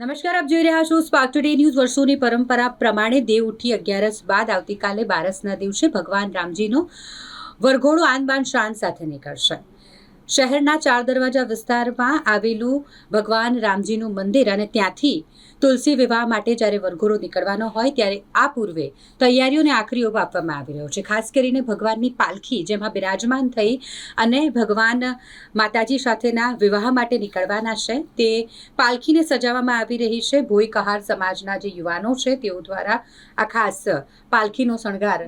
નમસ્કાર, આપ જોઈ રહ્યા છો સ્પાર્ક ટુડે ન્યૂઝ વર્ષોની પરંપરા પ્રમાણે દેવ ઉઠી અગિયારસ બાદ આવતીકાલે બારસના દિવસે ભગવાન રામજીનો વરઘોડો આનબાન શાન સાથે નીકળશે. શહેરના ચાર દરવાજા વિસ્તારમાં આવેલું ભગવાન રામજીનું મંદિર અને ત્યાંથી તુલસી વિવાહ માટે જ્યારે વરઘોડો નીકળવાનો હોય ત્યારે આ પૂર્વે તૈયારીઓને આખરી ઓપ આપવામાં આવી રહ્યો છે. ખાસ કરીને ભગવાનની પાલખી, જેમાં બિરાજમાન થઈ અને ભગવાન માતાજી સાથેના વિવાહ માટે નીકળવાના છે, તે પાલખીને સજાવવામાં આવી રહી છે. ભોઈ કહાર સમાજના જે યુવાનો છે, તેઓ દ્વારા આ ખાસ પાલખીનો શણગાર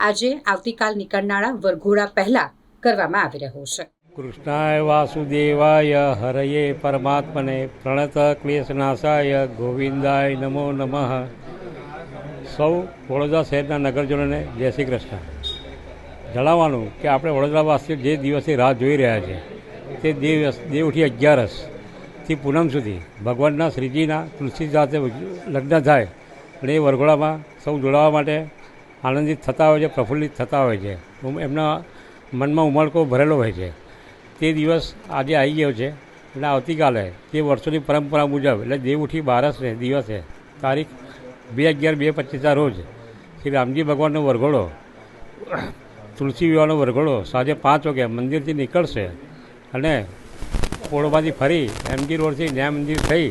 આજે આવતીકાલ નીકળનારા વરઘોડા પહેલાં કરવામાં આવી રહ્યો છે. કૃષ્ણાય વાસુદેવાય, હરયે પરમાત્મને, પ્રણત ક્લેશનાશાય, ગોવિંદાય નમો નમઃ. સૌ વડોદરા શહેરના નગરજનોને જય શ્રી કૃષ્ણ. જણાવવાનું કે આપણે વડોદરાવાસીઓ જે દિવસની રાહ જોઈ રહ્યા છે, તે દિવસ દેવઠી અગિયારસથી પૂનમ સુધી ભગવાનના શ્રીજીના તુલસી સાથે લગ્ન થાય, અને એ વરઘોડામાં સૌ જોડાવા માટે આનંદિત થતા હોય છે, પ્રફુલ્લિત થતા હોય છે. એમના મનમાં ઉમળકો ભરેલો હોય છે. તે દિવસ આજે આવી ગયો છે. એટલે આવતીકાલે, તે વર્ષોની પરંપરા મુજબ, એટલે દેવઉઠી બારસને દિવસે. તારીખ બે અગિયાર બે પચીસના રોજ, શ્રી રામજી ભગવાનનો વરઘોડો, તુલસી વિવાહનો વરઘોડો સાંજે પાંચ વાગે મંદિરથી નીકળશે. અને પોળમાંથી ફરી એમજી રોડથી ન્યાય મંદિર થઈ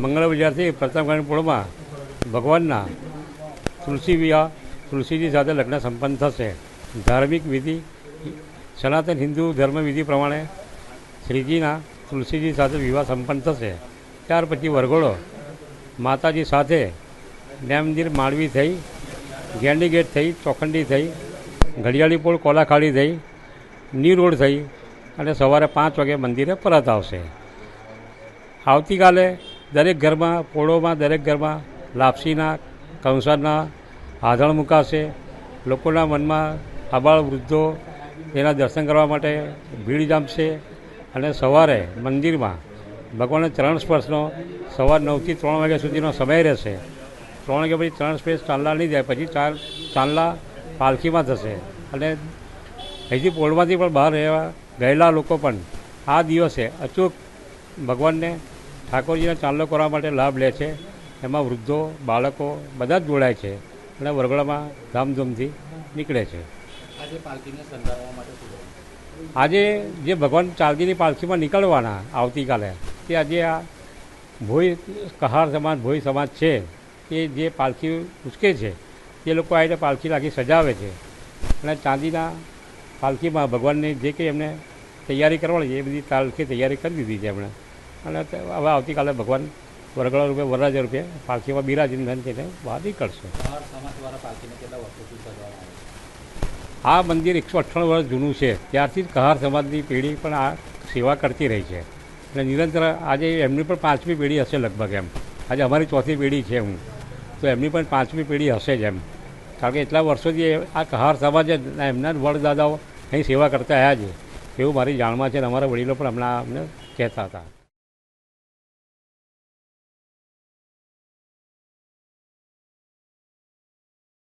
મંગળ બજારથી પ્રતાપગંજ પોળમાં ભગવાનના તુલસી વિવાહ, તુલસીજી સાથે લગ્ન સંપન્ન થશે. ધાર્મિક વિધિ સનાતન હિન્દુ ધર્મ વિધિ પ્રમાણે શ્રીજીના તુલસીજી સાથે વિવાહ સંપન્ન થશે. ત્યાર પછી વરઘોડો માતાજી સાથે ન્યાય મંદિર માળવી થઈ, ગેંડી ગેટ થઈ, ચોખંડી થઈ, ઘડિયાળી પોળ કોલાખાડી થઈ ની રોડ થઈ અને સવારે પાંચ વાગે મંદિરે પરત આવશે. આવતીકાલે દરેક ઘરમાં, પોળોમાં, દરેક ઘરમાં લાપસીના, કંસારના આધણ મુકાશે. લોકોના મનમાં આબાળ વૃદ્ધો તેના દર્શન કરવા માટે ભીડ જામશે અને સવારે મંદિરમાં ભગવાનના ચરણ સ્પર્શનો સવાર નવથી ત્રણ વાગ્યા સુધીનો સમય રહેશે. ત્રણ વાગ્યા પછી ત્રણ સ્પર્શ ચાંદલા નહીં જાય, પછી ચાર ચાંદલા પાલખીમાં થશે અને અહીંથી પોળમાંથી પણ બહાર રહેવા ગયેલા લોકો પણ આ દિવસે અચૂક ભગવાનને ઠાકોરજીના ચાંદલો કરવા માટે લાભ લે છે. એમાં વૃદ્ધો, બાળકો બધા જ જોડાય છે અને વરઘડામાં ધામધૂમથી નીકળે છે. આજે પાલખીને શણગારવા માટે શું આજે જે ભગવાન ચાલકીની પાલખીમાં નીકળવાના આવતીકાલે તે આજે આ ભોઈ કહાર સમાજ ભોઈ સમાજ છે કે જે પાલખી ઉચકે છે તે લોકો આવીને પાલખી લાગી સજાવે છે. અને ચાંદીના પાલખીમાં ભગવાનની જે કંઈ એમને તૈયારી કરવાની છે એ બધી પાલખી તૈયારી કરી દીધી છે એમણે. અને હવે આવતીકાલે ભગવાન વરઘોડા રૂપે વરરાજા રૂપે પાલખીમાં બિરાજીને બહાર નીકળશે આ મંદિર એકસો અઠ્ઠાણું વર્ષ જૂનું છે. ત્યારથી જ કહાર સમાજની પેઢી પણ આ સેવા કરતી રહી છે. અને નિરંતર આજે એમની પણ પાંચમી પેઢી હશે લગભગ એમ. આજે અમારી ચોથી પેઢી છે હું. તો એમની પણ પાંચમી પેઢી હશે જ એમ. કારણ કે એટલા વર્ષોથી આ કહાર સમાજ જ એમના જ વડદાદાઓ અહીં સેવા કરતા આવ્યા છે. એવું મારી જાણમાં છે અને અમારા વડીલો પણ હમણાં અમને કહેતા હતા.